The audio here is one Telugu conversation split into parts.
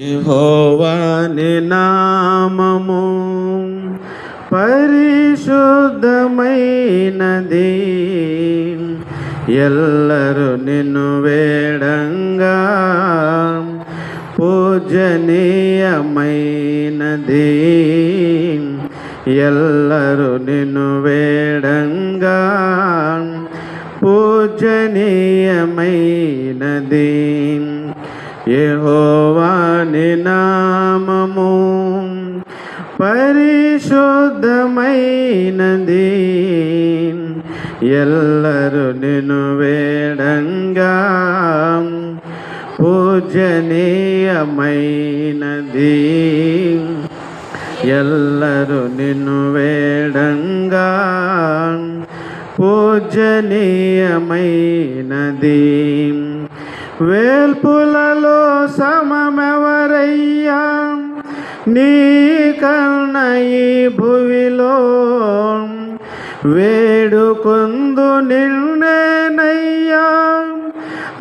యహోవాని నామము పరిశుద్ధమైనది. ఎల్లరు నిన్ను వేడంగా పూజనీయమైనది. ఎల్లరు నిన్ను వేడంగా పూజనీయమైనది. యహోవా యెహోవాని నామము పరిశుద్ధమైనది. ఎల్లరు నిన్ను వేడంగా పూజనీయమైనది. ఎల్లరు నిన్ను వేడంగా పూజనీయమైనది. వేల్పుల సమమెవరయ్యా? నీ కన్న ఈ భువిలో వేడుకొందు నిన్నేనయ్యా.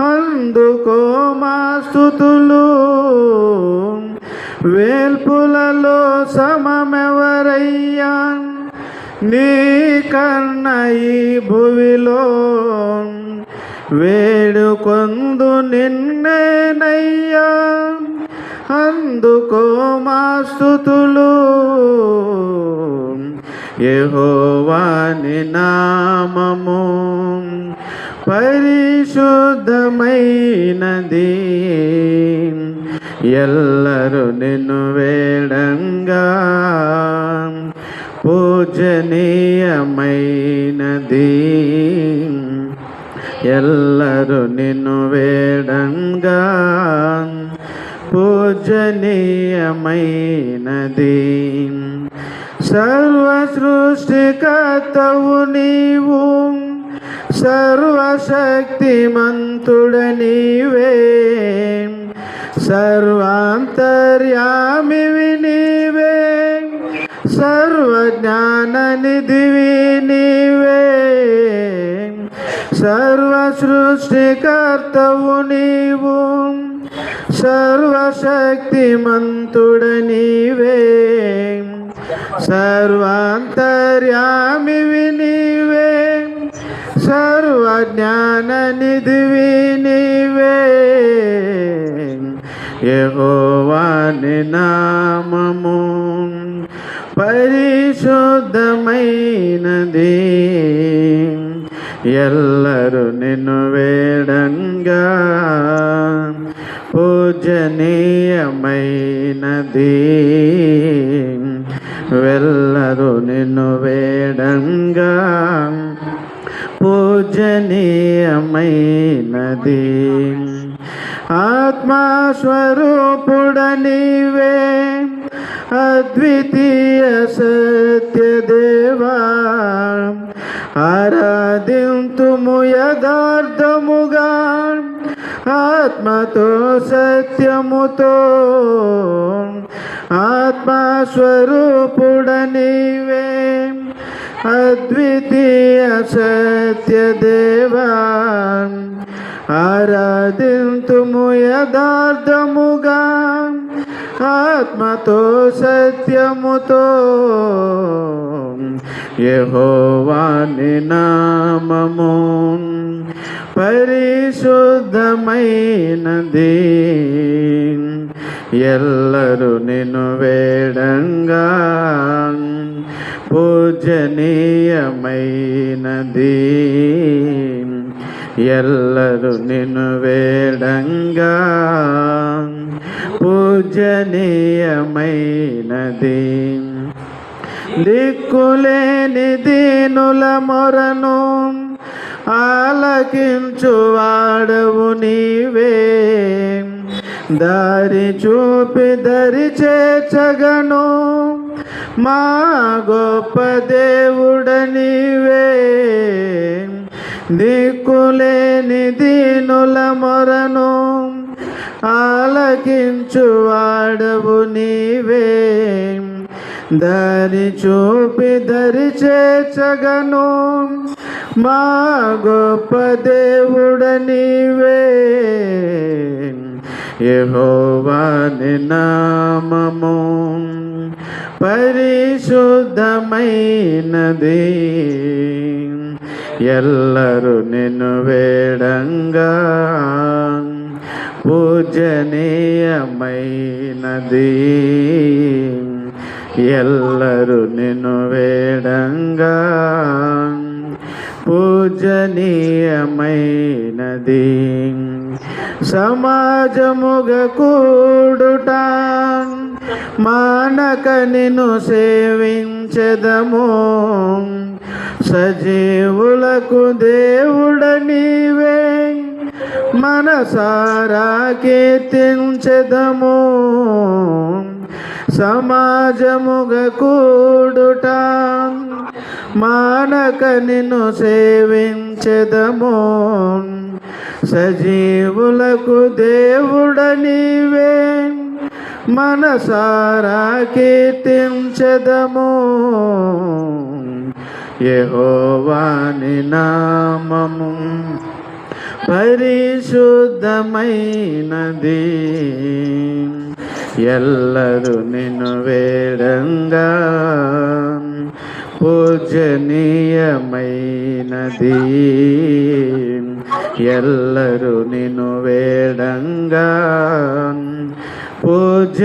అందుకో మా స్థుతులు వేల్పులలో సమమెవరయ్యా? నీ కన్న ఈ భువిలో వేడుకొందు నిన్నేనయ్యా. అందుకో మా స్థుతులు. యెహోవాని నామము. పరిశుద్ధమైనది. ఎల్లరూ నిన్ను వేడంగా. పూజనీయమైనది. ఎల్లరు నిన్ను వేడంగా. పూజనీయమైనది. సర్వ సృష్టికర్తవు నీవు. సర్వశక్తిమంతుడ నీవే సర్వాంతర్యామివి నీవే. సర్వజ్ఞాననిధివి నీవే. సర్వసృష్టికర్తవు నీవు. సర్వశక్తిమంతుడ నీవే సర్వాంతర్యామివి నీవే. సర్వజ్ఞాననిధివి నీవే. యహోవాని నామము పరిశుద్ధమైనది. ఎల్లరు నిన్ను వేడంగా. పూజనీయమైనది. వెల్లరు నిన్ను వేడంగా. పూజనీయమైనది. ఆత్మస్వరూపుడ నీవే అద్వితీయ సత్య సాధింతుము యథార్థముగా ఆత్మతో సత్యముతో ఆత్మస్వరూపుడనివే అద్వితీయ సత్యదేవా ఆరాధింతుము యథార్థముగా ఆత్మతో సత్యముతో యహోవాని నామము. పరిశుద్ధమైనది. ఎల్లరూ నిన్ను వేడంగా. పూజనీయమైనది. ఎల్లరూ నిన్ను వేడంగా. పూజనీయమైనది. దిక్కులేని దీనుల మొరను ఆలకించువాడవు నీవే. దారి చూపి దరి చేర్చగను మా గొప్ప దేవుడ నీవే. దిక్కులేని దీనుల మొరను ఆలకించువాడవు నీవే. దారి చూపి దరి చేర్చగను. మా గొప్ప దేవుడ నీవే. యెహోవాని నామము పరిశుద్ధమైనది. ఎల్లరూ నిన్ను వేడంగా పూజనీయమైనది. ఎల్లరు నిన్ను వేడంగా. పూజనీయమైనది. సమాజముగ కూడుట. మానక నిన్ను సేవించదము. సజీవులకు దేవుడ నీవే. మనసారా కీర్తించదము. సమాజముగ కూడుట మానక నిన్ను సేవించదము. సజీవులకు దేవుడ నీవే. మనసారా కీర్తించదము యహోవాని నామము పరిశుద్ధమైనది. ఎల్లరు నిన్ను వేడంగా పూజనీయమైనది ఎల్లరూ నిన్ను వేడంగా పూజనీయమైనది